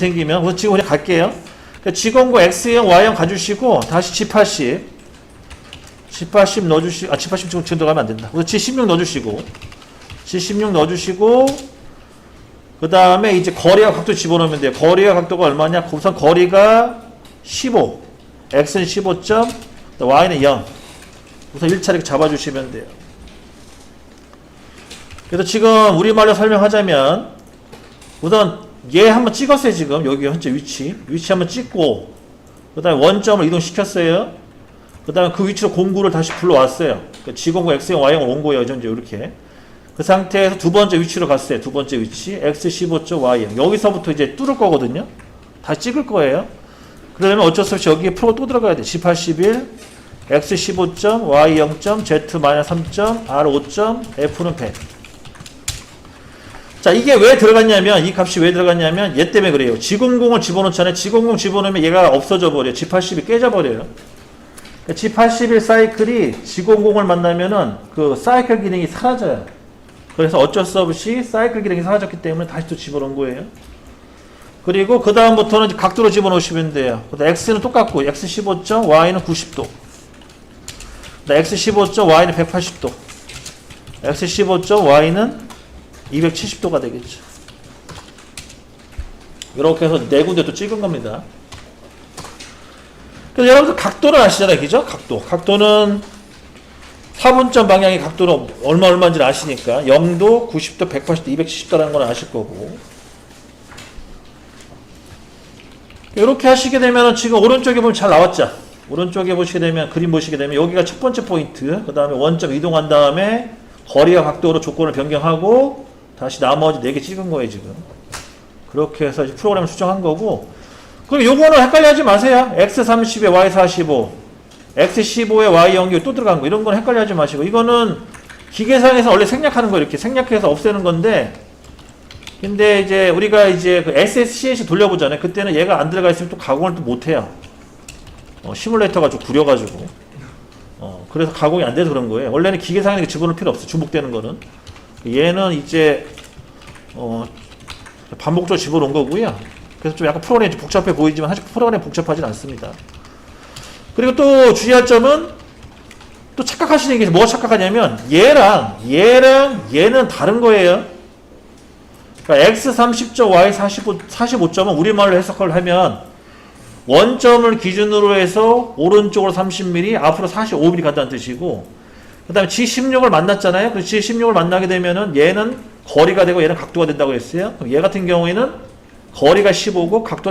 생기면 우선 지금 그냥 갈게요. 그러니까 G09 X형 Y형 가주시고 다시 G80 G80 넣어주시고 아 G80 지금 지금 들어가면 안 된다. 우선 G16 넣어주시고 G16 넣어주시고 그 다음에 이제 거리와 각도 집어넣으면 돼요. 거리와 각도가 얼마냐? 우선 거리가 15 X는 15점 Y는 0 우선 1차 이렇게 잡아주시면 돼요. 그래서 지금 우리말로 설명하자면 우선 얘 한번 찍었어요 지금. 여기 현재 위치. 위치 한번 찍고. 그 다음에 원점을 이동시켰어요. 그 다음에 그 위치로 공구를 다시 불러왔어요. 그 G09 X형 Y형 온 거예요 현재 이렇게. 그 상태에서 두 번째 위치로 갔어요 두 번째 위치. X15점 Y형 여기서부터 이제 뚫을 거거든요. 다시 찍을 거예요. 그러면 어쩔 수 없이 여기에 프로가 또 들어가야 돼. G81 X15점 Y0점 Z-3점 R5점 F는 100 자, 이게 왜 들어갔냐면, 이 값이 왜 들어갔냐면, 얘 때문에 그래요. G00을 집어넣잖아요. G00 집어넣으면 얘가 없어져 버려요. G80이 깨져버려요. 그러니까 G81 사이클이 G00을 만나면은 그 사이클 기능이 사라져요. 그래서 어쩔 수 없이 사이클 기능이 사라졌기 때문에 다시 또 집어넣은 거예요. 그리고 그 다음부터는 각도로 집어넣으시면 돼요. X는 똑같고, X15점, Y는 90도. 그다음 X15점, Y는 180도. X15점, Y는 270도가 되겠죠. 이렇게 해서 네 군데 또 찍은 겁니다. 그래서 여러분들 각도를 아시잖아요. 그죠? 각도. 각도는 4분점 방향의 각도는 얼마 얼마인지 아시니까 0도, 90도, 180도, 270도라는 건 아실 거고 이렇게 하시게 되면 지금 오른쪽에 보면 잘 나왔죠? 오른쪽에 보시게 되면 그림 보시게 되면 여기가 첫 번째 포인트 그 다음에 원점 이동한 다음에 거리와 각도로 조건을 변경하고 다시 나머지 4개 찍은 거예요 지금. 그렇게 해서 이제 프로그램을 수정한 거고. 그럼 요거는 헷갈려 하지 마세요. X30에 Y45 X15에 Y0이 또 들어간 거 이런 건 헷갈려 하지 마시고. 이거는 기계상에서 원래 생략하는 거 이렇게 생략해서 없애는 건데 근데 이제 우리가 이제 그 SSCS 돌려보잖아요. 그때는 얘가 안 들어가 있으면 또 가공을 또 못해요. 어, 시뮬레이터가 좀 구려가지고. 어, 그래서 가공이 안 돼서 그런 거예요. 원래는 기계상에 집어넣을 필요 없어 중복되는 거는 얘는 이제 어, 반복적으로 집어넣은 거고요. 그래서 좀 약간 프로그램이 좀 복잡해 보이지만 사실 프로그램이 복잡하진 않습니다. 그리고 또 주의할 점은 또 착각하시는 게 뭐가 착각하냐면 얘랑 얘랑 얘는 다른 거예요. 그러니까 x30점 y 45, 45점은 우리말로 해석을 하면 원점을 기준으로 해서 오른쪽으로 30mm 앞으로 45mm 간다는 뜻이고 그 다음에 G16을 만났잖아요. 그 G16을 만나게 되면은 얘는 거리가 되고 얘는 각도가 된다고 했어요. 얘 같은 경우에는 거리가 15고 각도